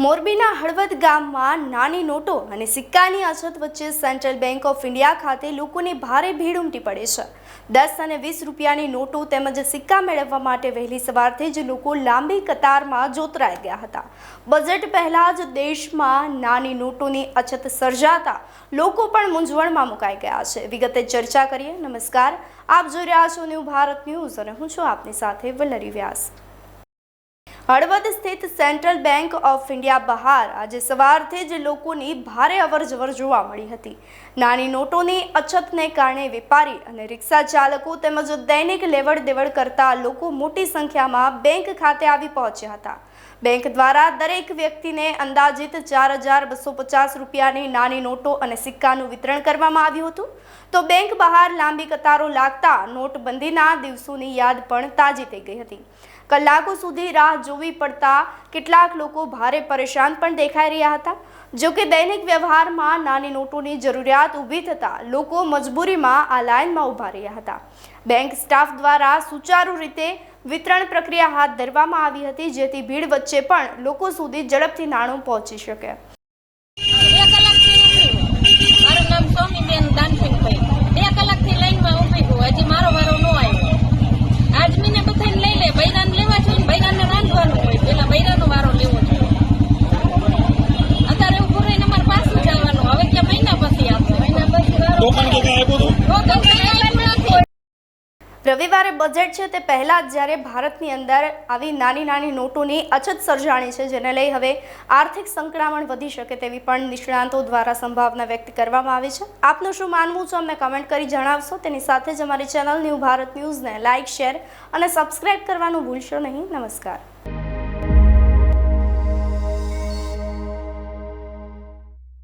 મોરબીના હળવદ ગામમાં નાની નોટો અને સિક્કાની અછત વચ્ચે સેન્ટ્રલ બેંક ઓફ ઇન્ડિયા ખાતે લોકોની ભારે ભીડ ઉમટી પડે છે. દસ અને વીસ રૂપિયાની નોટો તેમજ સિક્કા મેળવવા માટે વહેલી સવારથી જ લોકો લાંબી કતારમાં જોતરાઈ ગયા હતા. બજેટ પહેલાં જ દેશમાં નાની નોટોની અછત સર્જાતા લોકો પણ મૂંઝવણમાં મુકાઈ ગયા છે. વિગતે ચર્ચા કરીએ. નમસ્કાર. આપ જોઈ રહ્યા છો ન્યૂ ભારત ન્યૂઝ અને હું છું આપની સાથે વલ્લરી વ્યાસ. હળવદ સ્થિત સેન્ટ્રલ બેંક ઓફ ઇન્ડિયા બહાર આજે સવારથી જ લોકોની ભારે અવરજવર જોવા મળી હતી. નાની નોટોની અછતને કારણે વેપારી અને રિક્ષા ચાલકો તેમજ દૈનિક લેવડ દેવડ કરતા લોકો મોટી સંખ્યામાં બેંક ખાતે આવી પહોંચ્યા હતા. બેંક દ્વારા દરેક વ્યક્તિને અંદાજિત ચાર હજાર બસો પચાસ રૂપિયાની નાની નોટો અને સિક્કાનું વિતરણ કરવામાં આવ્યું હતું. તો બેંક બહાર લાંબી કતારો લાગતા નોટબંધીના દિવસોની યાદ પણ તાજી થઈ ગઈ હતી. કલાકો સુધી રાહ જોવી પડતા કેટલાક લોકો ભારે પરેશાન પણ દેખાઈ રહ્યા હતા. જો કે દૈનિક વ્યવહારમાં નાની નોટોની જરૂરિયાત ઊભી થતાં લોકો મજબૂરીમાં આ લાઇનમાં ઊભા રહ્યા હતા. બેંક સ્ટાફ દ્વારા સુચારુ રીતે વિતરણ પ્રક્રિયા હાથ ધરવામાં આવી હતી, જેથી ભીડ વચ્ચે પણ લોકો સુધી ઝડપથી નાણું પહોંચી શકે. રવિવારે બજેટ છે તે પહેલાં જ જ્યારે ભારતની અંદર આવી નાની નાની નોટોની અછત સર્જાણી છે, જેને લઈ હવે આર્થિક સંકળામણ વધી શકે તેવી પણ નિષ્ણાંતો દ્વારા સંભાવના વ્યક્ત કરવામાં આવી છે. આપનું શું માનવું છે, અમને કમેન્ટ કરી જણાવશો. તેની સાથે જ અમારી ચેનલ ન્યૂ ભારત ન્યૂઝને લાઇક શેર અને સબસ્ક્રાઇબ કરવાનું ભૂલશો નહીં. નમસ્કાર.